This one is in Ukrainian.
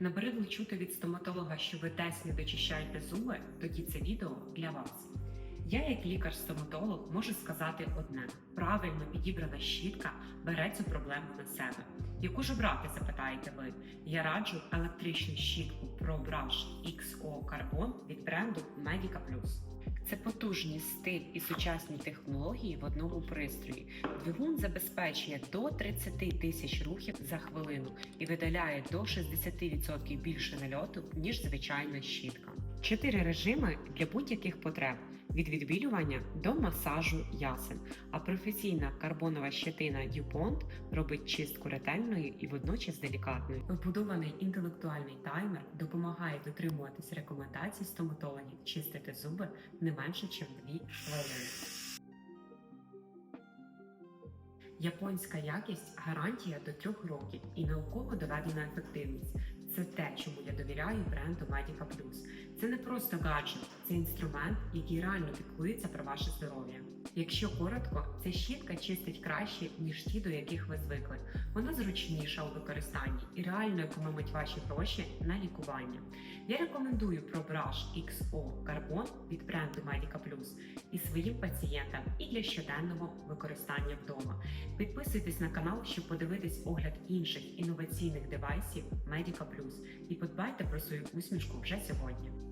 Набридло чути від стоматолога, що ви десь не дочищаєте зуби, тоді це відео для вас. Я, як лікар-стоматолог, можу сказати одне: правильно підібрана щітка бере цю проблему на себе. Яку ж обрати, запитаєте ви? Я раджу електричну щітку ProBrush XO Carbon від бренду Medica Plus. Це потужний стиль і сучасні технології в одному пристрої. Двигун забезпечує до 30 тисяч рухів за хвилину і видаляє до 60% більше нальоту, ніж звичайна щітка. Чотири режими для будь-яких потреб від відбілювання до масажу ясен. А професійна карбонова щетина DuPont робить чистку ретельною і водночас делікатною. Вбудований інтелектуальний таймер допомагає дотримуватись рекомендацій стоматологів чистити зуби не менше, ніж 2 хвилини. Японська якість гарантія до трьох років і науково доведена ефективність. Це те, чому я довіряю бренду Medica Plus. Це не просто гаджет, це інструмент, який реально піклується про ваше здоров'я. Якщо коротко, ця щітка чистить краще, ніж ті, до яких ви звикли. Вона зручніша у використанні і реально економить ваші гроші на лікування. Я рекомендую ProBrush XO Carbon від бренду Medica Plus і своїм пацієнтам, і для щоденного використання вдома. Підписуйтесь на канал, щоб подивитись огляд інших інноваційних девайсів Medica Plus і подбайте про свою усмішку вже сьогодні.